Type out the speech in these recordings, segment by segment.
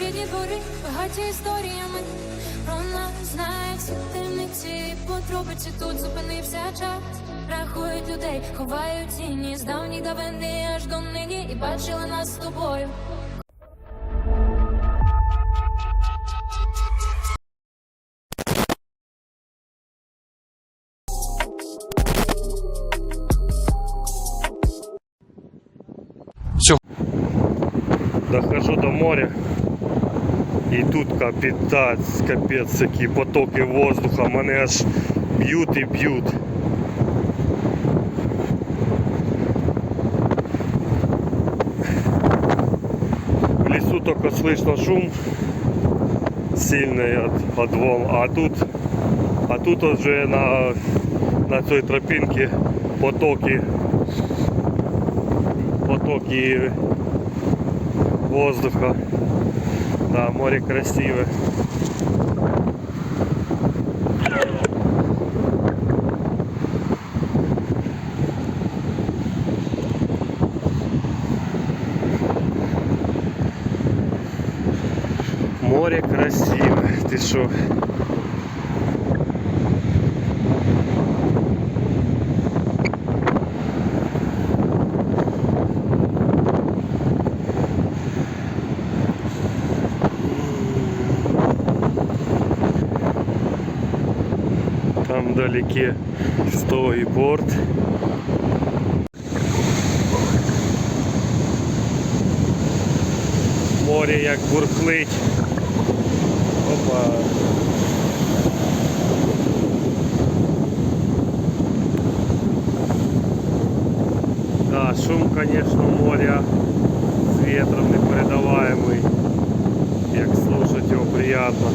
рідні двори, багаті історіями. Про нас знають всі темниці, подробиці тут зупинився час. Рахують людей, ховають тіні з давніх давини аж до нині і бачили нас з тобою. Дохожу до моря. І тут капітаць, капець, які потоки воздуха, мене аж б'ють і б'ють. В лесу только слышно шум сильный от, волн, а тут, а тут уже на, на цій тропинці потоки, потоки воздуха. Да, море красивое. Море красивое. Ты шо? Там вдалеке стовий порт. Море як бурхлить. Опа. Да, шум, конечно, моря с ветром непередаваемый. Як слушать его приятно.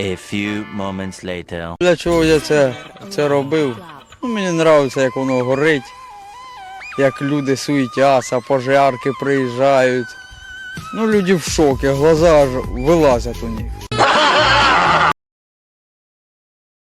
A few moments later. Для чого я це, це робив? Ну, мені подобається, як воно горить, як люди суетяться, пожарки приїжджають. Ну, люди в шокі, глаза аж вилазять у них.